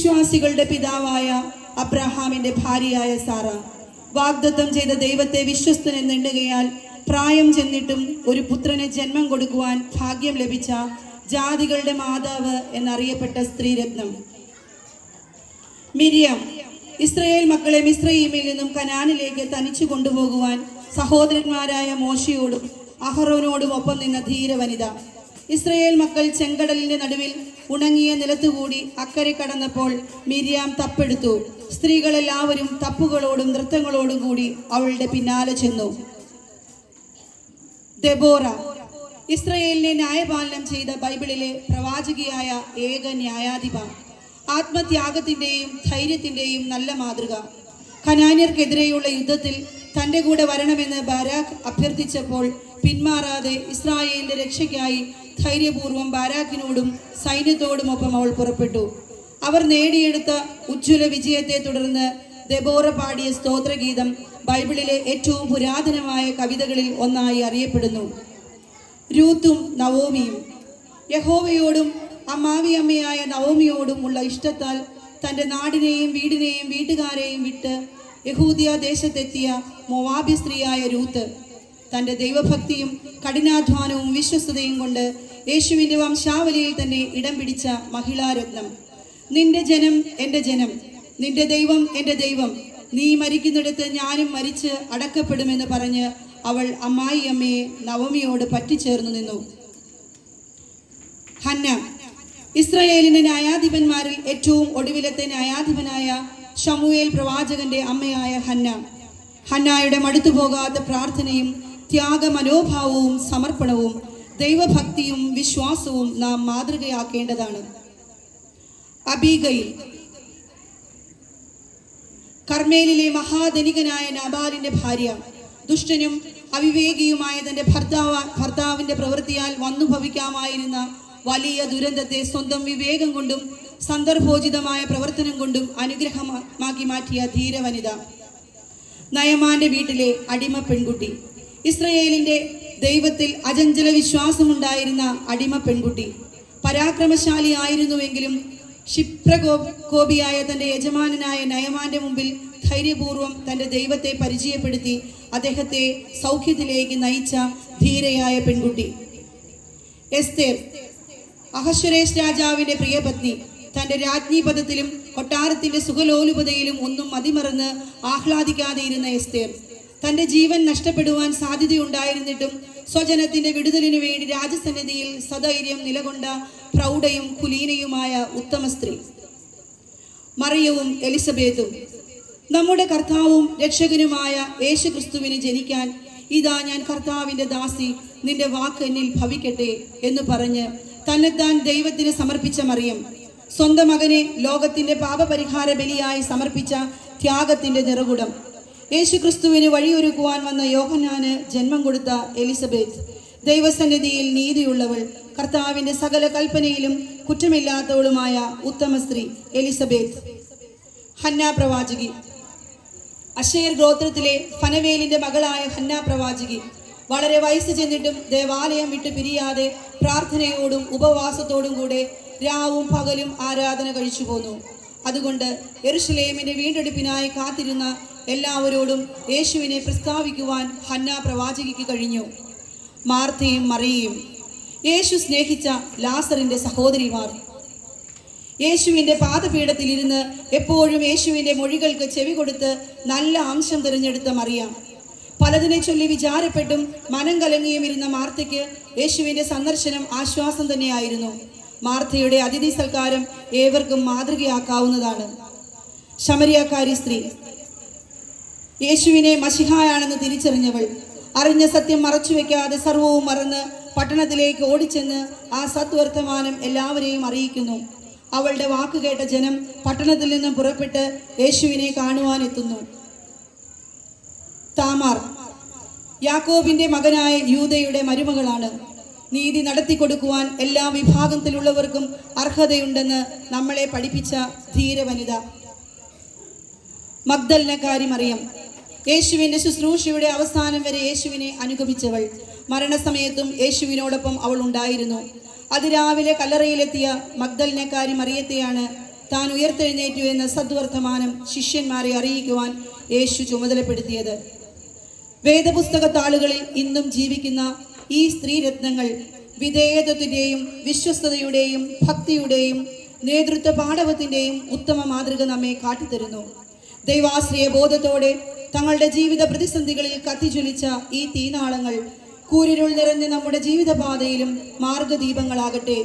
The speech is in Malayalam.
വിശ്വാസികളുടെ പിതാവായ അബ്രഹാമിന്റെ ഭാര്യയായ സാറ വാഗ്ദത്തം ചെയ്ത ദൈവത്തെ വിശ്വസ്തനെന്നെണ്ണുകയാൽ പ്രായം ചെന്നിട്ടും ഒരു പുത്രനെ ജന്മം കൊടുക്കുവാൻ ഭാഗ്യം ലഭിച്ച ജാതികളുടെ മാതാവ് എന്നറിയപ്പെട്ട സ്ത്രീരത്നം. മിരിയം ഇസ്രയേൽ മക്കളെ മിസ്രയീമിൽ നിന്നും കനാനിലേക്ക് തനിച്ചു കൊണ്ടുപോകുവാൻ സഹോദരന്മാരായ മോശയോടും അഹറോനോടും ഒപ്പം നിന്ന ധീര വനിത ഇസ്രയേൽ മക്കൾ ചെങ്കടലിന്റെ നടുവിൽ ഉണങ്ങിയ നിലത്തുകൂടി അക്കരെ കടന്നപ്പോൾ മിരിയാം തപ്പെടുത്തു. സ്ത്രീകളെല്ലാവരും തപ്പുകളോടും നൃത്തങ്ങളോടും കൂടി അവളുടെ പിന്നാലെ ചെന്നു. ദെബോറ. ഇസ്രയേലിനെ ന്യായപാലനം ചെയ്ത ബൈബിളിലെ പ്രവാചകിയായ ഏക ന്യായാധിപ. ആത്മത്യാഗത്തിന്റെയും ധൈര്യത്തിന്റെയും നല്ല മാതൃക. ഖനാനിയർക്കെതിരെയുള്ള യുദ്ധത്തിൽ തന്റെ കൂടെ വരണമെന്ന് ബരാഖ് അഭ്യർത്ഥിച്ചപ്പോൾ പിന്മാറാതെ ഇസ്രായേലിന്റെ രക്ഷയ്ക്കായി ധൈര്യപൂർവം ബാരാഖിനോടും സൈന്യത്തോടുമൊപ്പം അവൾ പുറപ്പെട്ടു. അവർ നേടിയെടുത്ത ഉജ്ജ്വല വിജയത്തെ തുടർന്ന് ദബോറ പാടിയ സ്തോത്രഗീതം ബൈബിളിലെ ഏറ്റവും പുരാതനമായ കവിതകളിൽ ഒന്നായി അറിയപ്പെടുന്നു. രൂത്തും നവോമിയും. യഹോവയോടും അമ്മാവിയമ്മയായ നവോമിയോടും ഉള്ള ഇഷ്ടത്താൽ തന്റെ നാടിനെയും വീടിനെയും വീട്ടുകാരെയും വിട്ട് യഹൂദിയ ദേശത്തെത്തിയ മൊവാബി സ്ത്രീയായ രൂത്ത് തന്റെ ദൈവഭക്തിയും കഠിനാധ്വാനവും വിശ്വസ്തതയും കൊണ്ട് യേശുവിന്റെ വംശാവലിയിൽ തന്നെ ഇടം പിടിച്ച മഹിളാരത്നം. നിന്റെ ജനം എന്റെ ജനം നിന്റെ ദൈവം എന്റെ ദൈവം നീ മരിക്കുന്നിടത്ത് ഞാനും മരിച്ച് അടക്കപ്പെടുമെന്ന് പറഞ്ഞ് അവൾ അമ്മായി അമ്മയെ നവമിയോട് പറ്റിച്ചേർന്നു നിന്നു. ഹന്ന ഇസ്രയേലിന്റെ ന്യായാധിപന്മാരിൽ ഏറ്റവും ഒടുവിലത്തെ ന്യായാധിപനായ ഷമുവേൽ പ്രവാചകന്റെ അമ്മയായ ഹന്ന. ഹന്നായുടെ മടുത്തുപോകാത്ത പ്രാർത്ഥനയും ത്യാഗ മനോഭാവവും സമർപ്പണവും ദൈവഭക്തിയും വിശ്വാസവും നാം മാതൃകയാക്കേണ്ടതാണ്. അബീഗയിൽ കർമ്മേലിലെ മഹാധനികനായ നബാലിന്റെ ഭാര്യ. ദുഷ്ടനും അവിവേകിയുമായ തന്റെ ഭർത്താവ് ഭർത്താവിന്റെ പ്രവൃത്തിയാൽ വന്നു ഭവിക്കാമായിരുന്ന വലിയ ദുരന്തത്തെ സ്വന്തം വിവേകം കൊണ്ടും സന്ദർഭോചിതമായ പ്രവർത്തനം കൊണ്ടും അനുഗ്രഹമാക്കി മാറ്റിയ ധീരവനിത. നയമാന്റെ വീട്ടിലെ അടിമ പെൺകുട്ടി. ഇസ്രയേലിന്റെ ദൈവത്തിൽ അചഞ്ചല വിശ്വാസമുണ്ടായിരുന്ന അടിമ പെൺകുട്ടി. പരാക്രമശാലിയായിരുന്നുവെങ്കിലും ക്ഷിപ്രകോപിയായ തന്റെ യജമാനനായ നയമാന്റെ മുമ്പിൽ ധൈര്യപൂർവം തന്റെ ദൈവത്തെ പരിചയപ്പെടുത്തി അദ്ദേഹത്തെ സൗഖ്യത്തിലേക്ക് നയിച്ച ധീരയായ പെൺകുട്ടി. എസ്തേർ അഹശ്വരേഷ് രാജാവിന്റെ പ്രിയപത്നി തന്റെ രാജ്ഞി പദത്തിലും കൊട്ടാരത്തിന്റെ സുഖലോലുപതയിലും ഒന്നും മതിമറന്ന് ആഹ്ലാദിക്കാതെ ഇരുന്ന എസ്തേർ. തന്റെ ജീവൻ നഷ്ടപ്പെടുവാൻ സാധ്യതയുണ്ടായിരുന്നിട്ടും സ്വജനത്തിന്റെ വിടുതലിനു വേണ്ടി രാജസന്നിധിയിൽ സധൈര്യം നിലകൊണ്ട പ്രൗഢയും കുലീനയുമായ ഉത്തമ സ്ത്രീ. മറിയവും എലിസബേത്തും നമ്മുടെ കർത്താവും രക്ഷകനുമായ യേശു ക്രിസ്തുവിന് ജനിക്കാൻ ഇതാ ഞാൻ കർത്താവിന്റെ ദാസി നിന്റെ വാക്ക് എന്നിൽ ഭവിക്കട്ടെ എന്ന് പറഞ്ഞ് തന്നെത്താൻ ദൈവത്തിന് സമർപ്പിച്ച മറിയം സ്വന്തം മകനെ ലോകത്തിന്റെ പാപപരിഹാര ബലിയായി സമർപ്പിച്ച ത്യാഗത്തിന്റെ നിറകുടം. യേശു ക്രിസ്തുവിന് വഴിയൊരുക്കുവാൻ വന്ന യോഹനാന് ജന്മം കൊടുത്ത എലിസബത്ത്. ദൈവസന്നിധിയിൽ നീതിയുള്ളവൾ കർത്താവിന്റെ സകല കൽപ്പനയിലും കുറ്റമില്ലാത്തവളുമായ ഉത്തമ സ്ത്രീ എലിസബത്ത്. ഹന്ന പ്രവാചകി. അഷേർ ഗോത്രത്തിലെ ഫനവേലിന്റെ മകളായ ഹന്ന പ്രവാചകി. വളരെ വയസ്സ് ചെന്നിട്ടും ദേവാലയം വിട്ട് പിരിയാതെ പ്രാർത്ഥനയോടും ഉപവാസത്തോടും കൂടെ രാവും പകലും ആരാധന കഴിച്ചു പോന്നു. അതുകൊണ്ട് എറുഷലേമിന്റെ വീണ്ടെടുപ്പിനായി കാത്തിരുന്ന എല്ലാവരോടും യേശുവിനെ പ്രസ്താവിക്കുവാൻ ഹന്ന പ്രവാചകിക്ക് കഴിഞ്ഞു. മാർത്തയും മറിയയും യേശു സ്നേഹിച്ച ലാസറിന്റെ സഹോദരിമാർ. യേശുവിന്റെ പാദപീഠത്തിലിരുന്ന് എപ്പോഴും യേശുവിന്റെ മൊഴികൾക്ക് ചെവി കൊടുത്ത് നല്ല അംശം തിരഞ്ഞെടുത്ത മറിയാം. പലതിനെ ചൊല്ലി വിചാരപ്പെട്ടും മനം കലങ്ങിയും ഇരുന്ന മാർത്തയ്ക്ക് യേശുവിന്റെ സന്ദർശനം ആശ്വാസം തന്നെയായിരുന്നു. മാർത്തയുടെ അതിഥി സൽക്കാരം ഏവർക്കും മാതൃകയാക്കാവുന്നതാണ്. ശമരിയാക്കാരി സ്ത്രീ യേശുവിനെ മഷിഹായാണെന്ന് തിരിച്ചറിഞ്ഞവൾ അറിഞ്ഞ സത്യം മറച്ചു വെക്കാതെ സർവവും മറന്ന് പട്ടണത്തിലേക്ക് ഓടിച്ചെന്ന് ആ സത്വർത്തമാനം എല്ലാവരെയും അറിയിക്കുന്നു. അവളുടെ വാക്ക് കേട്ട ജനം പട്ടണത്തിൽ നിന്നും പുറപ്പെട്ട് യേശുവിനെ കാണുവാനെത്തുന്നു താമാർ യാക്കോബിന്റെ മകനായ യൂതയുടെ മരുമകളാണ്. നീതി നടത്തി കൊടുക്കുവാൻ എല്ലാ വിഭാഗത്തിലുള്ളവർക്കും അർഹതയുണ്ടെന്ന് നമ്മളെ പഠിപ്പിച്ച ധീര ധീരവനിത. മഗ്ദലനക്കാരി മറിയം യേശുവിന്റെ ശുശ്രൂഷയുടെ അവസാനം വരെ യേശുവിനെ അനുഗമിച്ചവൾ. മരണസമയത്തും യേശുവിനോടൊപ്പം അവൾ ഉണ്ടായിരുന്നു. അതിരാവിലെ കല്ലറയിലെത്തിയ മഗ്ദലിനക്കാരി മറിയത്തെയാണ് താൻ ഉയർത്തെഴുന്നേറ്റു എന്ന സദ്വർത്തമാനം ശിഷ്യന്മാരെ അറിയിക്കുവാൻ യേശു ചുമതലപ്പെടുത്തിയത്. വേദപുസ്തക താളുകളിൽ ഇന്നും ജീവിക്കുന്ന ഈ സ്ത്രീരത്നങ്ങൾ വിധേയത്വത്തിന്റെയും വിശ്വസ്തതയുടെയും ഭക്തിയുടെയും നേതൃത്വ പാഠവത്തിന്റെയും ഉത്തമ മാതൃക നമ്മെ കാട്ടിത്തരുന്നു. ദൈവാശ്രയ ബോധത്തോടെ തങ്ങളുടെ ജീവിത പ്രതിസന്ധികളിൽ കത്തിജ്വലിച്ച ഈ തീനാളങ്ങൾ കൂരിരുൾ നിറഞ്ഞ നമ്മുടെ ജീവിതപാതയിലും മാർഗദീപങ്ങളാകട്ടെ.